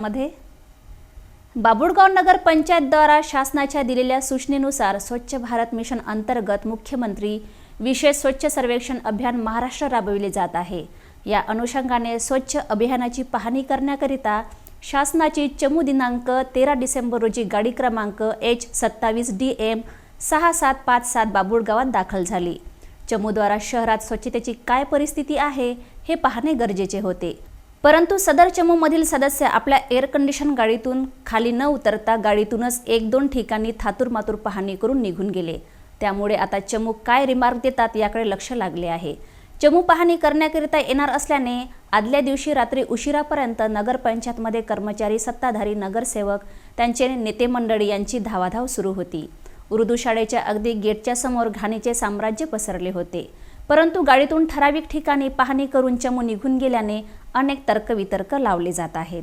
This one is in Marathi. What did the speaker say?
मध्ये? बाबुळगाव नगर पंचायतद्वारा शासनाच्या दिलेल्या सूचनेनुसार स्वच्छ भारत मिशन अंतर्गत मुख्यमंत्री विशेष स्वच्छ सर्वेक्षण अभियान महाराष्ट्र राबविले जात आहे. या अनुषंगाने स्वच्छ अभियानाची पाहणी करण्याकरिता शासनाची चमू दिनांक तेरा डिसेंबर रोजी गाडी क्रमांक एच सत्तावीस डी एम सहा सात पाच सात बाबुळगावात दाखल झाली. चमूद्वारा शहरात स्वच्छतेची काय परिस्थिती आहे हे पाहणे गरजेचे होते. परंतु सदर चमूमधील सदस्य आपल्या एअर कंडिशन गाडीतून खाली न उतरता गाडीतूनच एक दोन ठिकाणी थातूरमातूर पाहणी करून निघून गेले. त्यामुळे आता चमू काय रिमार्क देतात याकडे लक्ष लागले आहे. चमू पाहणी करण्याकरिता येणार असल्याने आदल्या दिवशी रात्री उशिरापर्यंत नगरपंचायतमध्ये कर्मचारी सत्ताधारी नगरसेवक त्यांचे नेते मंडळी यांची धावाधाव सुरू होती. उर्दू शाळेच्या अगदी गेटच्या समोर घाणीचे साम्राज्य पसरले होते. परंतु गाडीतून ठराविक ठिकाणी पाहणी करून चमू निघून गेल्याने अनेक तर्कवितर्क लावले जात आहेत.